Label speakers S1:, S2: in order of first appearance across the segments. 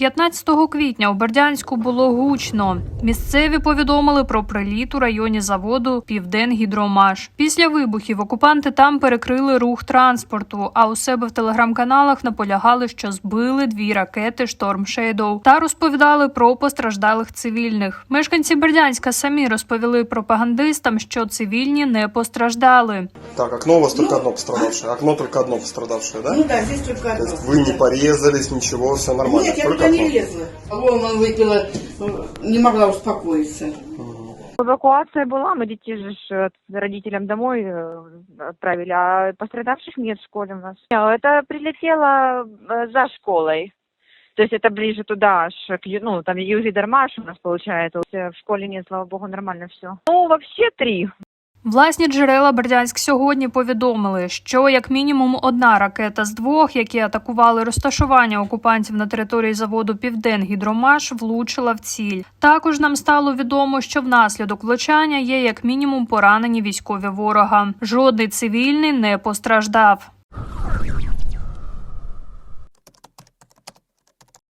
S1: 15 квітня у Бердянську було гучно. Місцеві повідомили про приліт у районі заводу Південгідромаш. Після вибухів окупанти там перекрили рух транспорту. А у себе в телеграм-каналах наполягали, що збили дві ракети Шторм Шейдоу та розповідали про постраждалих цивільних. Мешканці Бердянська самі розповіли пропагандистам, що цивільні не постраждали.
S2: Так, окно у вас только одно пострадавшее. Окно только одно пострадавшее, да?
S3: Ну да, здесь только одно.
S2: вы не порезались, ничего, все нормально.
S3: Нет, я не лезла. Он выпила, не могла успокоиться.
S4: Эвакуация была, мы детей же э, родителям домой э, отправили, а пострадавших нет в школе у нас. Это прилетело э, за школой. То есть это ближе туда, аж к, ну, там Юрий Дармаш у нас получается. В школе нет, слава богу, нормально все. Ну, вообще три.
S1: Власні джерела Бердянськ сьогодні повідомили, що як мінімум одна ракета з двох, які атакували розташування окупантів на території заводу Південгідромаш, влучила в ціль. Також нам стало відомо, що внаслідок влучання є як мінімум поранені військові ворога. Жодний цивільний не постраждав.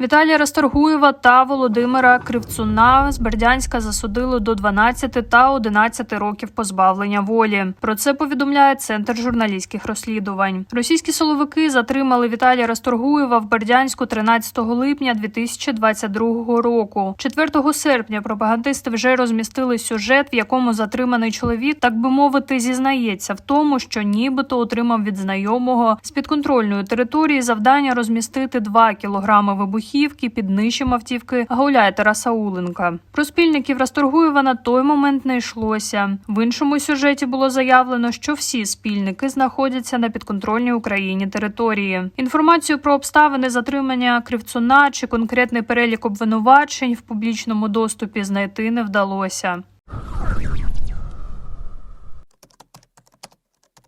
S1: Віталія Расторгуєва та Володимира Кривцуна з Бердянська засудили до 12 та 11 років позбавлення волі. Про це повідомляє Центр журналістських розслідувань. Російські силовики затримали Віталія Расторгуєва в Бердянську 13 липня 2022 року. 4 серпня пропагандисти вже розмістили сюжет, в якому затриманий чоловік, так би мовити, зізнається в тому, що нібито отримав від знайомого з підконтрольної території завдання розмістити 2 кілограми вибухівки під нижчим автівки Гауляя Тараса Уленка. Про спільників Расторгуєва на той момент не йшлося. В іншому сюжеті було заявлено, що всі спільники знаходяться на підконтрольній Україні території. Інформацію про обставини затримання Кривцуна чи конкретний перелік обвинувачень в публічному доступі знайти не вдалося.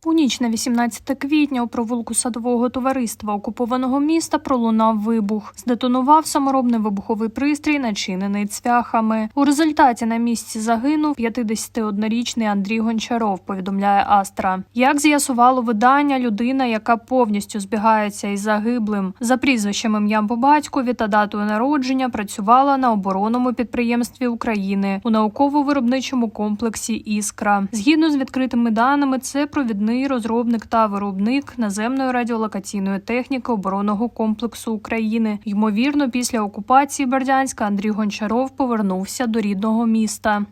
S1: У ніч на 18 квітня у провулку садового товариства окупованого міста пролунав вибух. Здетонував саморобний вибуховий пристрій, начинений цвяхами. У результаті на місці загинув 51-річний Андрій Гончаров. Повідомляє Астра. Як з'ясувало видання, людина, яка повністю збігається із загиблим за прізвищем ім'ям по батькові та датою народження, працювала на оборонному підприємстві України у науково-виробничому комплексі Іскра. Згідно з відкритими даними, це провідний розробник та виробник наземної радіолокаційної техніки оборонного комплексу України. Ймовірно, після окупації Бердянська Андрій Гончаров повернувся до рідного міста.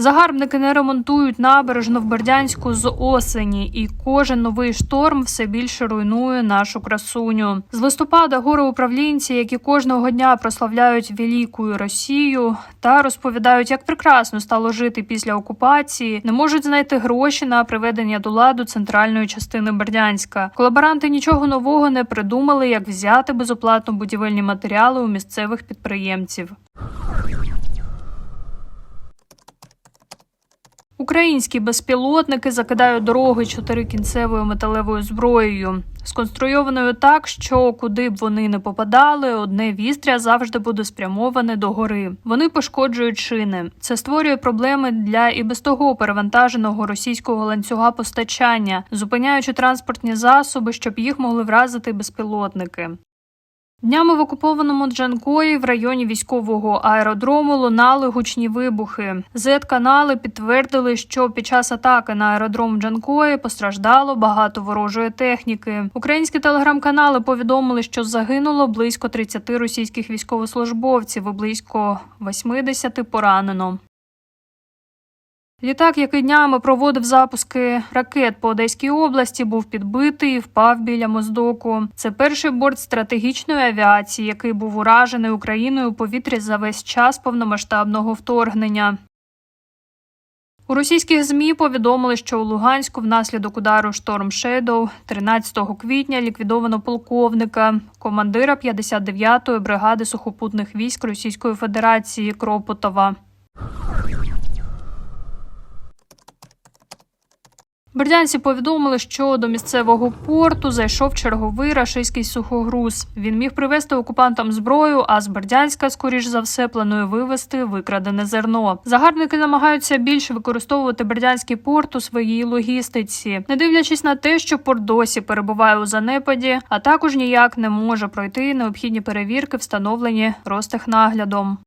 S1: Загарбники не ремонтують набережну в Бердянську з осені, і кожен новий шторм все більше руйнує нашу красуню. З листопада горе-управлінці, які кожного дня прославляють великою Росію та розповідають, як прекрасно стало жити після окупації, не можуть знайти гроші на приведення до ладу центральної частини Бердянська. Колаборанти нічого нового не придумали, як взяти безоплатно будівельні матеріали у місцевих підприємців. Українські безпілотники закидають дороги чотирикінцевою металевою зброєю, сконструйованою так, що куди б вони не попадали, одне вістря завжди буде спрямоване до гори. Вони пошкоджують шини. Це створює проблеми для і без того перевантаженого російського ланцюга постачання, зупиняючи транспортні засоби, щоб їх могли вразити безпілотники. Днями в окупованому Джанкої в районі військового аеродрому лунали гучні вибухи. Зет-канали підтвердили, що під час атаки на аеродром Джанкої постраждало багато ворожої техніки. Українські телеграм-канали повідомили, що загинуло близько 30 російських військовослужбовців і близько 80 поранено. Літак, який днями проводив запуски ракет по Одеській області, був підбитий і впав біля Моздоку. Це перший борт стратегічної авіації, який був уражений Україною у повітрі за весь час повномасштабного вторгнення. У російських змі повідомили, що у Луганську внаслідок удару шторм Шедоу 13 квітня ліквідовано полковника, командира 59-ї бригади сухопутних військ Російської Федерації Кропотова. Бердянці повідомили, що до місцевого порту зайшов черговий рашистський сухогруз. Він міг привезти окупантам зброю, а з Бердянська, скоріш за все, планує вивезти викрадене зерно. Загарбники намагаються більше використовувати Бердянський порт у своїй логістиці, не дивлячись на те, що порт досі перебуває у занепаді, а також ніяк не може пройти необхідні перевірки, встановлені Ростехнаглядом.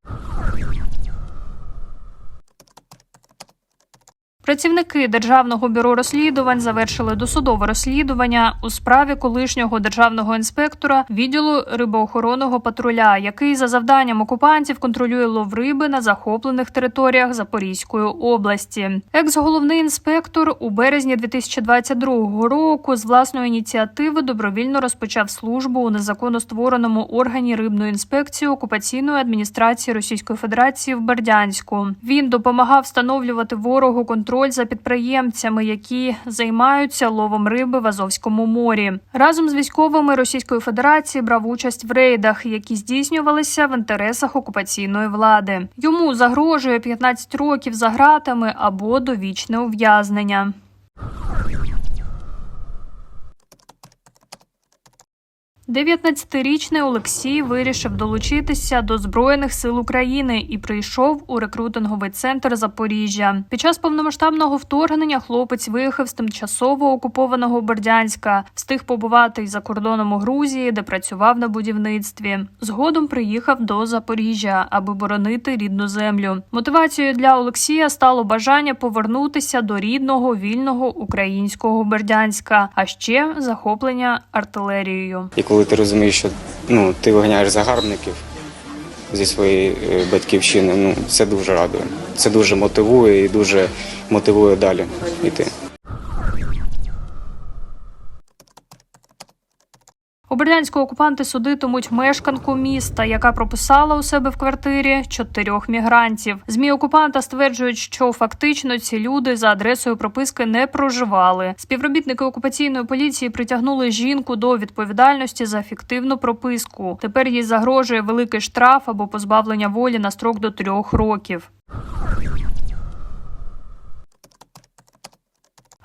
S1: Працівники Державного бюро розслідувань завершили досудове розслідування у справі колишнього державного інспектора відділу рибоохоронного патруля, який за завданням окупантів контролює лов риби на захоплених територіях Запорізької області. Екс-головний інспектор у березні 2022 року з власної ініціативи добровільно розпочав службу у незаконно створеному органі рибної інспекції окупаційної адміністрації Російської Федерації в Бердянську. Він допомагав встановлювати ворогу контроль за підприємцями, які займаються ловом риби в Азовському морі. Разом з військовими Російської Федерації брав участь в рейдах, які здійснювалися в інтересах окупаційної влади. Йому загрожує 15 років за ґратами або довічне ув'язнення. Дев'ятнадцятирічний Олексій вирішив долучитися до Збройних сил України і прийшов у рекрутинговий центр Запоріжжя. Під час повномасштабного вторгнення хлопець виїхав з тимчасово окупованого Бердянська, встиг побувати й за кордоном у Грузії, де працював на будівництві. Згодом приїхав до Запоріжжя, аби боронити рідну землю. Мотивацією для Олексія стало бажання повернутися до рідного вільного українського Бердянська, а ще захоплення артилерією.
S5: Коли ти розумієш, що ну, ти виганяєш загарбників зі своєї е, батьківщини, ну це дуже радує. Це дуже мотивує і дуже мотивує далі йти.
S1: У Бердянську окупанти судитимуть мешканку міста, яка прописала у себе в квартирі чотирьох мігрантів. Змі окупанта стверджують, що фактично ці люди за адресою прописки не проживали. Співробітники окупаційної поліції притягнули жінку до відповідальності за фіктивну прописку. Тепер їй загрожує великий штраф або позбавлення волі на строк до трьох років.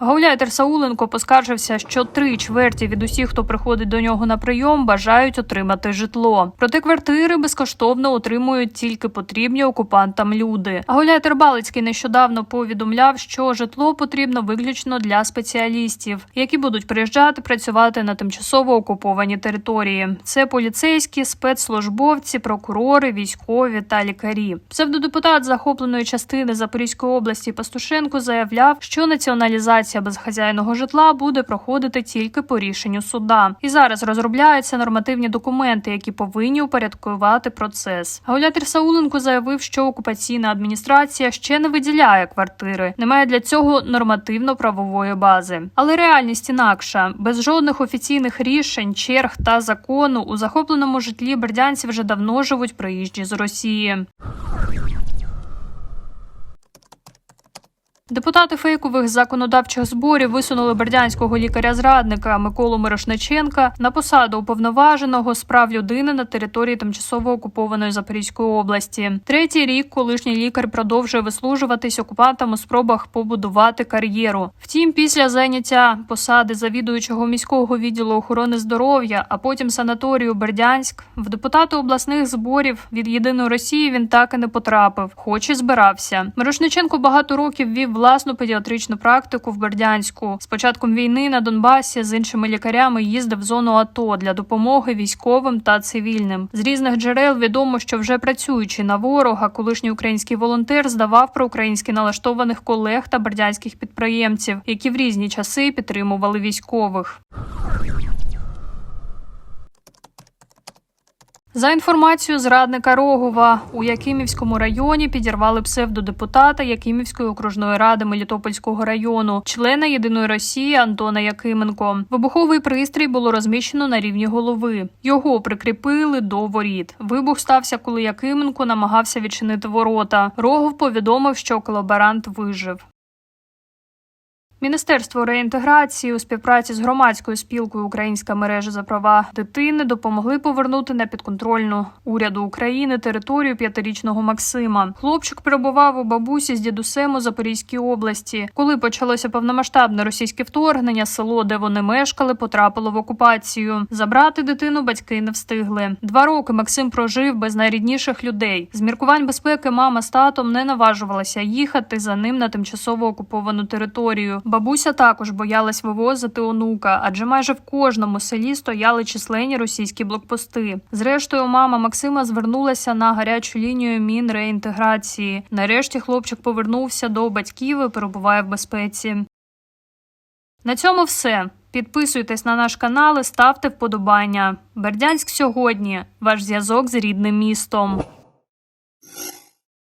S1: Гауляйтер Сауленко поскаржився, що три чверті від усіх, хто приходить до нього на прийом, бажають отримати житло. Проте квартири безкоштовно отримують тільки потрібні окупантам люди. Гауляйтер Балицький нещодавно повідомляв, що житло потрібно виключно для спеціалістів, які будуть приїжджати працювати на тимчасово окуповані території. Це поліцейські, спецслужбовці, прокурори, військові та лікарі. Псевдодепутат захопленої частини Запорізької області Пастушенко заявляв, що націоналізація безхазяйного житла буде проходити тільки по рішенню суда. І зараз розробляються нормативні документи, які повинні упорядкувати процес. Гауляйтер Сауленко заявив, що окупаційна адміністрація ще не виділяє квартири, немає для цього нормативно-правової бази. Але реальність інакша без жодних офіційних рішень, черг та закону у захопленому житлі бердянці вже давно живуть приїжджі з Росії. Депутати фейкових законодавчих зборів висунули бердянського лікаря-зрадника Миколу Мирошниченка на посаду уповноваженого з прав людини на території тимчасово окупованої Запорізької області. Третій рік колишній лікар продовжує вислужуватись окупантам у спробах побудувати кар'єру. Втім, після зайняття посади завідуючого міського відділу охорони здоров'я, а потім санаторію Бердянськ, в депутати обласних зборів від єдиної Росії він так і не потрапив, хоч і збирався. Мирошниченко багато років вів власну педіатричну практику в Бердянську. З початком війни на Донбасі з іншими лікарями їздив в зону АТО для допомоги військовим та цивільним. З різних джерел відомо, що вже працюючи на ворога, колишній український волонтер здавав про українськи налаштованих колег та бердянських підприємців, які в різні часи підтримували військових. За інформацією зрадника Рогова, у Якимівському районі підірвали псевдодепутата Якимівської окружної ради Мелітопольського району, члена Єдиної Росії Антона Якименко. Вибуховий пристрій було розміщено на рівні голови. Його прикріпили до воріт. Вибух стався, коли Якименко намагався відчинити ворота. Рогов повідомив, що колаборант вижив. Міністерство реінтеграції у співпраці з громадською спілкою Українська мережа за права дитини допомогли повернути на підконтрольну уряду України територію п'ятирічного Максима. Хлопчик перебував у бабусі з дідусем у Запорізькій області. Коли почалося повномасштабне російське вторгнення, село, де вони мешкали, потрапило в окупацію. Забрати дитину батьки не встигли. Два роки Максим прожив без найрідніших людей. З міркувань безпеки мама з татом не наважувалася їхати за ним на тимчасово окуповану територію. Бабуся також боялась вивозити онука, адже майже в кожному селі стояли численні російські блокпости. Зрештою, мама Максима звернулася на гарячу лінію Мінреінтеграції. Нарешті хлопчик повернувся до батьків і перебуває в безпеці. На цьому все. Підписуйтесь на наш канал і ставте вподобання. Бердянськ сьогодні. Ваш зв'язок з рідним містом.